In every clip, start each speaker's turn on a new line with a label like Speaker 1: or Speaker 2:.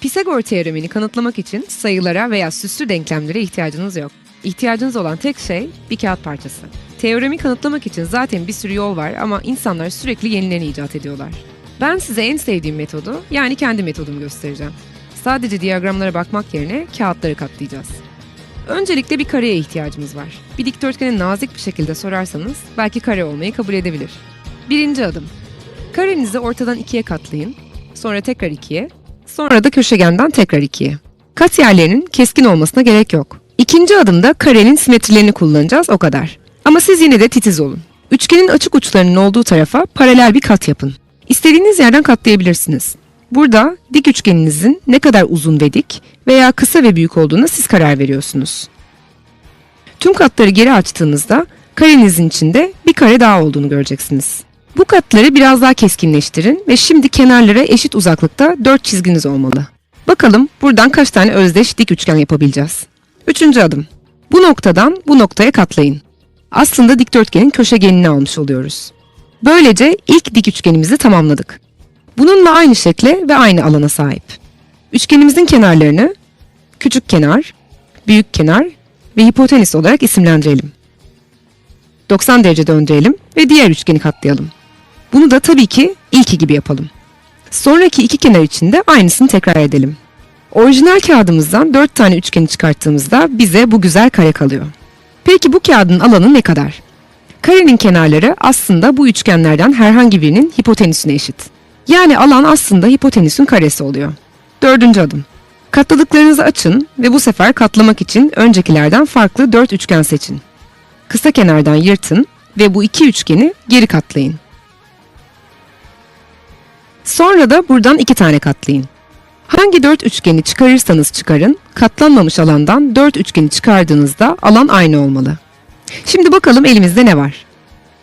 Speaker 1: Pisagor teoremini kanıtlamak için sayılara veya süslü denklemlere ihtiyacınız yok. İhtiyacınız olan tek şey bir kağıt parçası. Teoremi kanıtlamak için zaten bir sürü yol var ama insanlar sürekli yenilerini icat ediyorlar. Ben size en sevdiğim metodu, yani kendi metodumu göstereceğim. Sadece diyagramlara bakmak yerine kağıtları katlayacağız. Öncelikle bir kareye ihtiyacımız var. Bir dikdörtgeni nazik bir şekilde sorarsanız belki kare olmayı kabul edebilir. Birinci adım. Karenizi ortadan ikiye katlayın. Sonra tekrar ikiye. Sonra da köşegenden tekrar ikiye. Kat yerlerinin keskin olmasına gerek yok. İkinci adımda karenin simetrilerini kullanacağız o kadar. Ama siz yine de titiz olun. Üçgenin açık uçlarının olduğu tarafa paralel bir kat yapın. İstediğiniz yerden katlayabilirsiniz. Burada dik üçgeninizin ne kadar uzun ve dik veya kısa ve büyük olduğuna siz karar veriyorsunuz. Tüm katları geri açtığınızda karenizin içinde bir kare daha olduğunu göreceksiniz. Bu katları biraz daha keskinleştirin ve şimdi kenarlara eşit uzaklıkta 4 çizginiz olmalı. Bakalım buradan kaç tane özdeş dik üçgen yapabileceğiz. Üçüncü adım. Bu noktadan bu noktaya katlayın. Aslında dikdörtgenin köşegenini almış oluyoruz. Böylece ilk dik üçgenimizi tamamladık. Bununla aynı şekle ve aynı alana sahip. Üçgenimizin kenarlarını küçük kenar, büyük kenar ve hipotenüs olarak isimlendirelim. 90 derece döndürelim ve diğer üçgeni katlayalım. Bunu da tabii ki ilki gibi yapalım. Sonraki iki kenar için de aynısını tekrar edelim. Orijinal kağıdımızdan 4 tane üçgeni çıkarttığımızda bize bu güzel kare kalıyor. Peki bu kağıdın alanı ne kadar? Karenin kenarları aslında bu üçgenlerden herhangi birinin hipotenüsüne eşit. Yani alan aslında hipotenüsün karesi oluyor. Dördüncü adım. Katladıklarınızı açın ve bu sefer katlamak için öncekilerden farklı dört üçgen seçin. Kısa kenardan yırtın ve bu iki üçgeni geri katlayın. Sonra da buradan iki tane katlayın. Hangi dört üçgeni çıkarırsanız çıkarın, katlanmamış alandan dört üçgeni çıkardığınızda alan aynı olmalı. Şimdi bakalım elimizde ne var?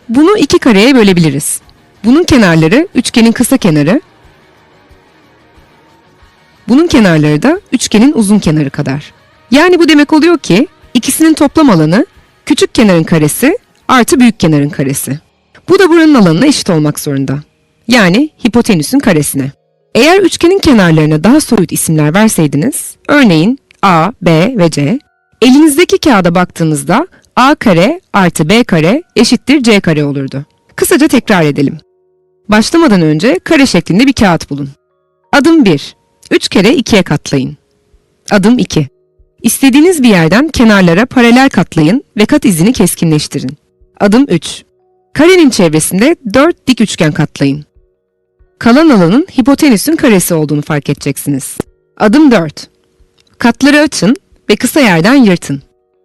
Speaker 1: Bunu iki kareye bölebiliriz. Bunun kenarları üçgenin kısa kenarı, bunun kenarları da üçgenin uzun kenarı kadar. Yani bu demek oluyor ki ikisinin toplam alanı küçük kenarın karesi artı büyük kenarın karesi. Bu da buranın alanına eşit olmak zorunda. Yani hipotenüsün karesine. Eğer üçgenin kenarlarına daha soyut isimler verseydiniz, örneğin A, B ve C, elinizdeki kağıda baktığınızda A kare artı B kare eşittir C kare olurdu. Kısaca tekrar edelim. Başlamadan önce kare şeklinde bir kağıt bulun. Adım 1. 3 kere 2'ye katlayın. Adım 2. İstediğiniz bir yerden kenarlara paralel katlayın ve kat izini keskinleştirin. Adım 3. Karenin çevresinde 4 dik üçgen katlayın. Kalan alanın hipotenüsün karesi olduğunu fark edeceksiniz. Adım 4. Katları açın ve kısa yerden yırtın.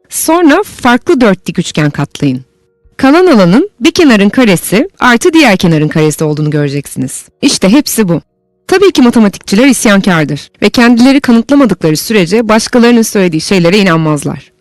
Speaker 1: Sonra farklı 4 dik üçgen katlayın. Kalan alanın bir kenarın karesi artı diğer kenarın karesi olduğunu göreceksiniz. İşte hepsi bu. Tabii ki matematikçiler isyankardır ve kendileri kanıtlamadıkları sürece başkalarının söylediği şeylere inanmazlar.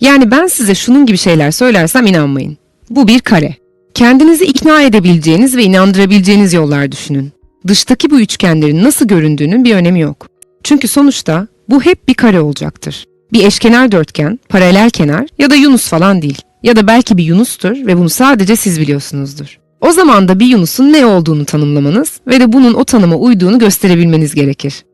Speaker 1: Yani ben size şunun gibi şeyler söylersem inanmayın. Bu bir kare. Kendinizi ikna edebileceğiniz ve inandırabileceğiniz yollar düşünün. Dıştaki bu üçgenlerin nasıl göründüğünün bir önemi yok. Çünkü sonuçta bu hep bir kare olacaktır. Bir eşkenar dörtgen, paralel kenar ya da Yunus falan değil. Ya da belki bir Yunus'tur ve bunu sadece siz biliyorsunuzdur. O zaman da bir Yunus'un ne olduğunu tanımlamanız ve de bunun o tanıma uyduğunu gösterebilmeniz gerekir.